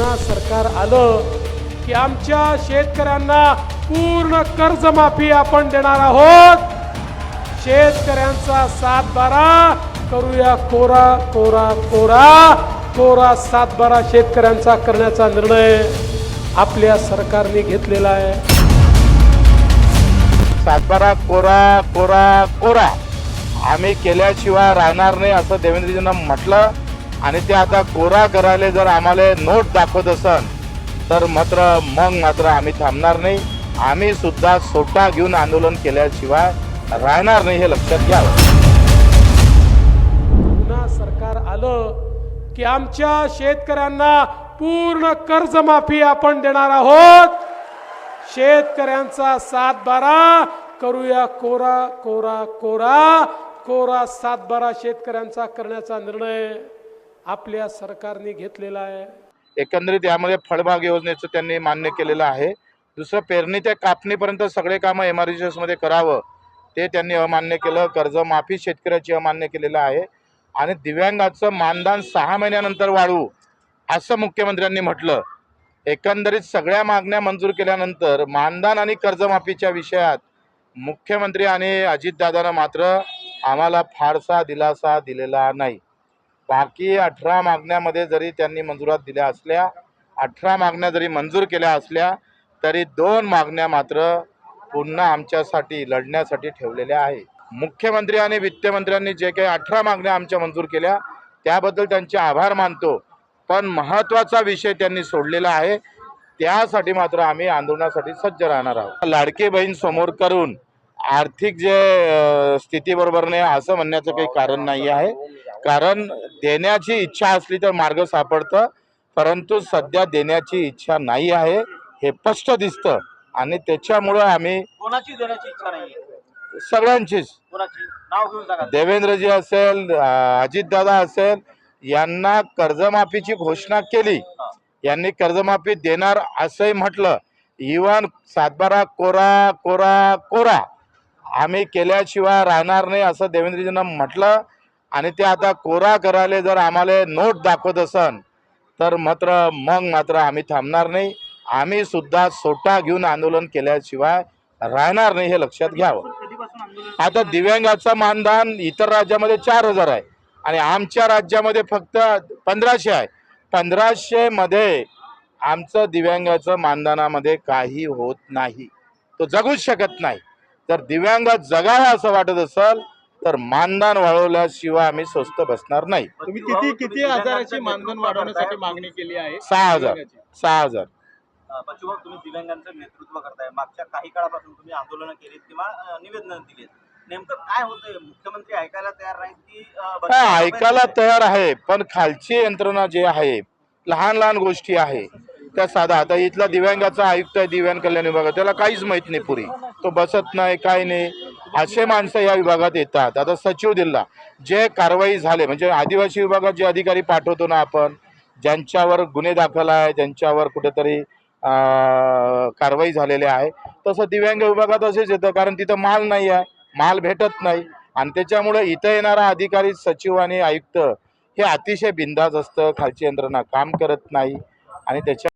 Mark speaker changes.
Speaker 1: पुन्हा सरकार आलं की आमच्या शेतकऱ्यांना पूर्ण कर्जमाफी आपण देणार आहोत. शेतकऱ्यांचा सात बारा करूया कोरा कोरा कोरा. कोरा सात बारा शेतकऱ्यांचा करण्याचा निर्णय आपल्या सरकारने घेतलेला आहे.
Speaker 2: सातबारा कोरा कोरा कोरा. आम्ही केल्याशिवाय राहणार नाही असं देवेंद्रजींना म्हटलं. आणि ते आता कोरा करायला जर आम्हाला नोट दाखवत असन तर मात्र मग मात्र आम्ही थांबणार नाही. आम्ही सुद्धा सोटा घेऊन आंदोलन केल्याशिवाय राहणार नाही हे लक्षात घ्यावं
Speaker 1: पुन्हा सरकार आलं की आमच्या शेतकऱ्यांना पूर्ण कर्जमाफी आपण देणार आहोत. शेतकऱ्यांचा सात बारा करूया कोरा कोरा कोरा. कोरा सात बारा शेतकऱ्यांचा करण्याचा निर्णय. आपल्या सरकारने घेतलेला आहे.
Speaker 2: एकंदरीत यामध्ये फळबाग योजनेचं त्यांनी मान्य केलेलं आहे. दुसरं पेरणी ते कापणीपर्यंत सगळे कामं एम आरमध्ये करावं ते त्यांनी अमान्य केलं. कर्जमाफी शेतकऱ्याची अमान्य केलेलं आहे. आणि दिव्यांगाचं मानधन सहा महिन्यानंतर वाढवू असं मुख्यमंत्र्यांनी म्हटलं. एकंदरीत सगळ्या मागण्या मंजूर केल्यानंतर मानधन आणि कर्जमाफीच्या विषयात मुख्यमंत्री आणि अजितदादांना मात्र आम्हाला फारसा दिलासा दिलेला नाही. बाकी अठरा मागण्यामध्ये जरी त्यांनी मंजुरात दिल्या असल्या अठरा मागण्या जरी मंजूर केल्या असल्या तरी दोन मागण्या मात्र पुन्हा आमच्यासाठी लढण्यासाठी ठेवलेल्या आहे मुख्यमंत्री आणि वित्तमंत्र्यांनी जे काही अठरा मागण्या आमच्या मंजूर केल्या त्याबद्दल त्यांचे आभार मानतो. पण महत्त्वाचा विषय त्यांनी सोडलेला आहे. त्यासाठी मात्र आम्ही आंदोलनासाठी सज्ज राहणार आहोत. लाडकी बहीण समोर करून आर्थिक जे स्थितीबरोबर स्थिती बरोबर नाही असं म्हणण्याचं काही कारण नाही आहे. कारण देण्याची इच्छा असली तर मार्ग सापडतं परंतु सध्या देण्याची इच्छा नाही आहे हे स्पष्ट दिसतं. आणि त्याच्यामुळं आम्ही
Speaker 3: कोणाची देण्याची इच्छा नाहीये?
Speaker 2: सगळ्यांचीच.
Speaker 3: कोणाची? नाव घेऊन सांगा.
Speaker 2: देवेंद्रजी असेल अजितदादा असेल यांना कर्जमाफीची घोषणा केली. यांनी कर्जमाफी देणार असंही म्हटलं. इवन सातबारा कोरा कोरा कोरा. आम्ही केल्याशिवाय राहणार नाही असं देवेंद्रजींना म्हटलं. आणि ते आता कोरा करायला जर आम्हाला नोट दाखवत असन तर मात्र मग मात्र आम्ही थांबणार नाही. आम्ही सुद्धा सोटा घेऊन आंदोलन केल्याशिवाय राहणार नाही हे लक्षात घ्यावं. आता दिव्यांगाचं मानधन इतर राज्यामध्ये चार हजार आहे आणि आमच्या राज्यामध्ये फक्त पंधराशे आहे. पंधराशेमध्ये आमचं दिव्यांगाचं मानधनामध्ये काही होत नाही. तो जगूच शकत नाही. तर दिव्यांग जगावं असं वाटत असेल तर मानधन वाढवल्याशिवाय आम्ही स्वस्त बसणार नाही.
Speaker 4: तुम्ही किती किती हजाराची मानधन वाढवण्यासाठी मागणी केली आहे?
Speaker 2: सहा हजार. सहा हजार.
Speaker 3: बच्चूभाऊ तुम्ही दिव्यांगांचं नेतृत्व करताय. मागच्या काही काळापासून तुम्ही आंदोलनं केलीत किंवा निवेदनं दिलीत. नेमकं काय होतंय? मुख्यमंत्री ऐकायला तयार नाहीत की अं, बच्चू
Speaker 2: काय
Speaker 3: भाऊ
Speaker 2: ऐकायला तयार आहे पण खालची यंत्रणा जे आहे लहान लहान गोष्टी आहे त्या साधा आता इथला दिव्यांगाचा आयुक्त आहे दिव्यांग कल्याण विभागात त्याला काहीच माहीत नाही पुरी. तो बसत नाही काय नाही. असे माणसं या विभागात येतात. आता सचिव दिला जे कारवाई झाले म्हणजे आदिवासी विभागात जे अधिकारी पाठवतो ना आपण ज्यांच्यावर गुन्हे दाखल आहे ज्यांच्यावर कुठेतरी कारवाई झालेली आहे तसं दिव्यांग विभागात असेच येतं कारण तिथं माल नाही आहे माल भेटत नाही. आणि त्याच्यामुळे इथं येणारा अधिकारी सचिव आणि आयुक्त हे अतिशय बिंदास असतं खालची यंत्रणा काम करत नाही. आणि त्याच्या